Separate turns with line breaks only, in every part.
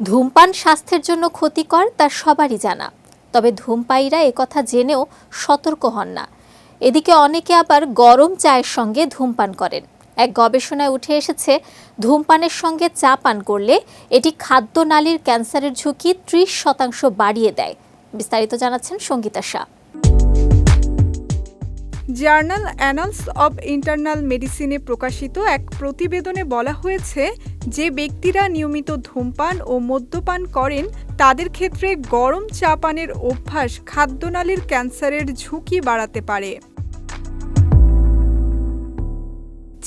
ধূমপান স্বাস্থ্যের জন্য ক্ষতিকর তা সবারই জানা। তবে ধূমপায়ীরা একথা জেনেও সতর্ক হন না। এদিকে অনেকে আবার গরম চায়ের সঙ্গে ধূমপান করেন। এক গবেষণায় উঠে এসেছে, ধূমপানের সঙ্গে চা পান করলে এটি খাদ্যনালীর ক্যান্সারের ঝুঁকি ত্রিশ শতাংশ বাড়িয়ে দেয়। বিস্তারিত জানাচ্ছেন Sangita Shah.
Journal annals of internal মেডিসিনে প্রকাশিত এক প্রতিবেদনে বলা হয়েছে, যে ব্যক্তিরা নিয়মিত ধূমপান ও মদ্যপান করেন, তাদের ক্ষেত্রে গরম চা পানের অভ্যাস খাদ্যনালীর ক্যান্সারের ঝুঁকি বাড়াতে পারে।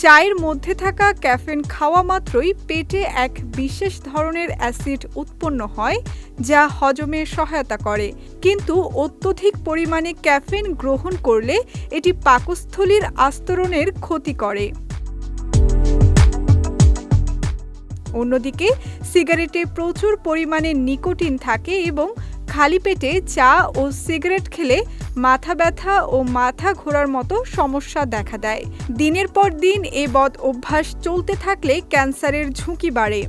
চায়ের মধ্যে থাকা ক্যাফেন খাওয়া মাত্রই পেটে এক বিশেষ ধরনের অ্যাসিড উৎপন্ন হয়, যা হজমে সহায়তা করে। কিন্তু অত্যধিক পরিমাণে ক্যাফেন গ্রহণ করলে এটি পাকস্থলীর আস্তরণের ক্ষতি করে। অন্যদিকে, সিগারেটে প্রচুর পরিমাণে নিকোটিন থাকে এবং খালি পেটে চা ও সিগারেট খেলে মাথা ব্যথা ও মাথা ঘোরার মতো সমস্যা দেখা দেয়। দিনের পর দিন এ বদ অভ্যাস চলতে থাকলে ক্যান্সারের ঝুঁকি বাড়ে।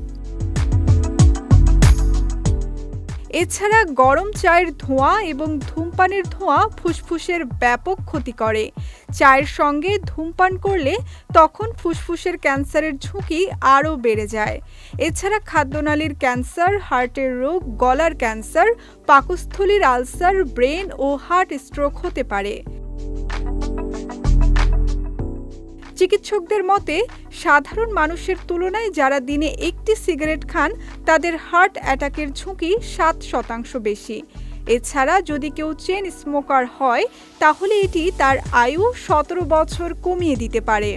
এছাড়া গরম চায়ের ধোঁয়া এবং ধূমপানের ধোঁয়া ফুসফুসের ব্যাপক ক্ষতি করে। চায়ের সঙ্গে ধূমপান করলে তখন ফুসফুসের ক্যান্সারের ঝুঁকি আরও বেড়ে যায়। এছাড়া খাদ্যনালীর ক্যান্সার, হার্টের রোগ, গলার ক্যান্সার, পাকস্থলীর আলসার, ব্রেন ও হার্ট স্ট্রোক হতে পারে। চিকিৎসকদের মতে, সাধারণ মানুষের তুলনায় যারা দিনে একটি সিগারেট খান, তাদের হার্ট অ্যাটাকের ঝুঁকি সাত শতাংশ বেশি। এছাড়া যদি কেউ চেন স্মোকার হয়, তাহলে এটি তার আয়ু সতেরো বছর কমিয়ে দিতে পারে।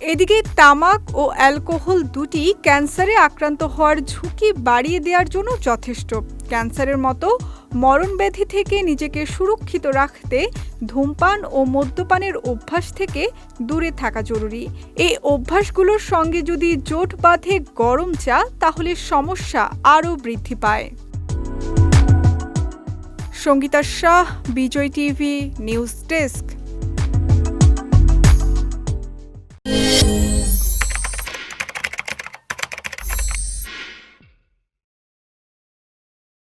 এদিকে তামাক ও অ্যালকোহল দুটি ক্যান্সারে আক্রান্ত হওয়ার ঝুঁকি বাড়িয়ে দেওয়ার জন্য যথেষ্ট। ক্যান্সারের মতো মরণব্যাধি থেকে নিজেকে সুরক্ষিত রাখতে ধূমপান ও মদ্যপানের অভ্যাস থেকে দূরে থাকা জরুরি। এই অভ্যাসগুলোর সঙ্গে যদি জোট বাঁধে গরম চা, তাহলে সমস্যা আরও বৃদ্ধি পায়। Sangita Shah, Vijay TV, news desk.